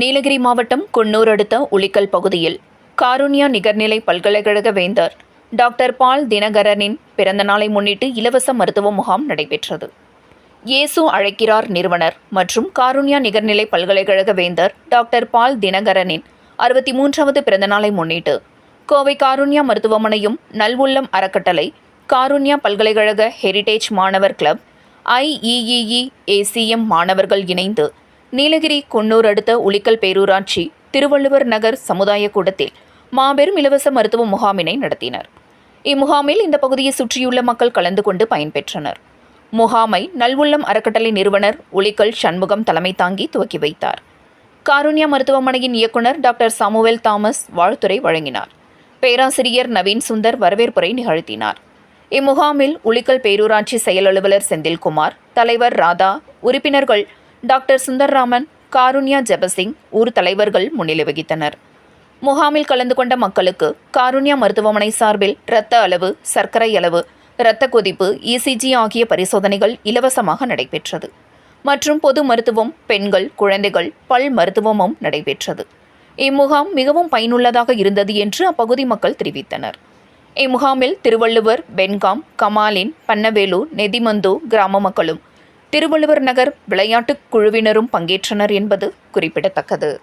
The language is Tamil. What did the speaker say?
நீலகிரி மாவட்டம் குன்னூர் அடுத்த உளிக்கல் பகுதியில் காருண்யா நிகர்நிலை பல்கலைக்கழக வேந்தர் டாக்டர் பால் தினகரனின் பிறந்தநாளை முன்னிட்டு இலவச மருத்துவ முகாம் நடைபெற்றது. இயேசு அழைக்கிறார் நிறுவனர் மற்றும் காருண்யா நிகர்நிலை பல்கலைக்கழக வேந்தர் டாக்டர் பால் தினகரனின் அறுபத்தி மூன்றாவது பிறந்தநாளை முன்னிட்டு கோவை காருண்யா மருத்துவமனையும் நல்வுள்ளம் அறக்கட்டளை காருண்யா பல்கலைக்கழக ஹெரிடேஜ் மாணவர் கிளப் ஐஇஇஇ ஏசிஎம் மாணவர்கள் இணைந்து நீலகிரி கொன்னூர் அடுத்த உளிக்கல் பேரூராட்சி திருவள்ளுவர் நகர் சமுதாய கூடத்தில் மாபெரும் இலவச மருத்துவ முகாமினை நடத்தினர். இம்முகாமில் இந்த பகுதியை சுற்றியுள்ள மக்கள் கலந்து கொண்டு பயன்பெற்றனர் முகாமை நல்வுள்ளம் அறக்கட்டளை நிறுவனர் உளிக்கல் சண்முகம் தலைமை தாங்கி துவக்கி வைத்தார். காருண்யா மருத்துவமனையின் இயக்குனர் டாக்டர் சாமுவேல் தாமஸ் வாழ்த்துரை வழங்கினார். பேராசிரியர் நவீன் சுந்தர் வரவேற்புரை நிகழ்த்தினார். இம்முகாமில் உளிக்கல் பேரூராட்சி செயல் அலுவலர் செந்தில்குமார் தலைவர் ராதா உறுப்பினர்கள் டாக்டர் சுந்தர்ராமன் காருண்யா ஜெபசிங் ஊர் தலைவர்கள் முன்னிலை வகித்தனர். முகாமில் கலந்து கொண்ட மக்களுக்கு காருண்யா மருத்துவமனை சார்பில் இரத்த அளவு சர்க்கரை அளவு இரத்த கொதிப்பு இசிஜி ஆகிய பரிசோதனைகள் இலவசமாக நடைபெற்றது. மற்றும் பொது மருத்துவம் பெண்கள் குழந்தைகள் பல் மருத்துவமும் நடைபெற்றது. இம்முகாம் மிகவும் பயனுள்ளதாக இருந்தது என்று அப்பகுதி மக்கள் தெரிவித்தனர். இம்முகாமில் திருவள்ளுவர் பென்காம் கமாலின் பன்னவேலு நெதிமந்து கிராம மக்களும் திருவள்ளுவர் நகர் விளையாட்டுக் குழுவினரும் பங்கேற்றனர் என்பது குறிப்பிடத்தக்கது.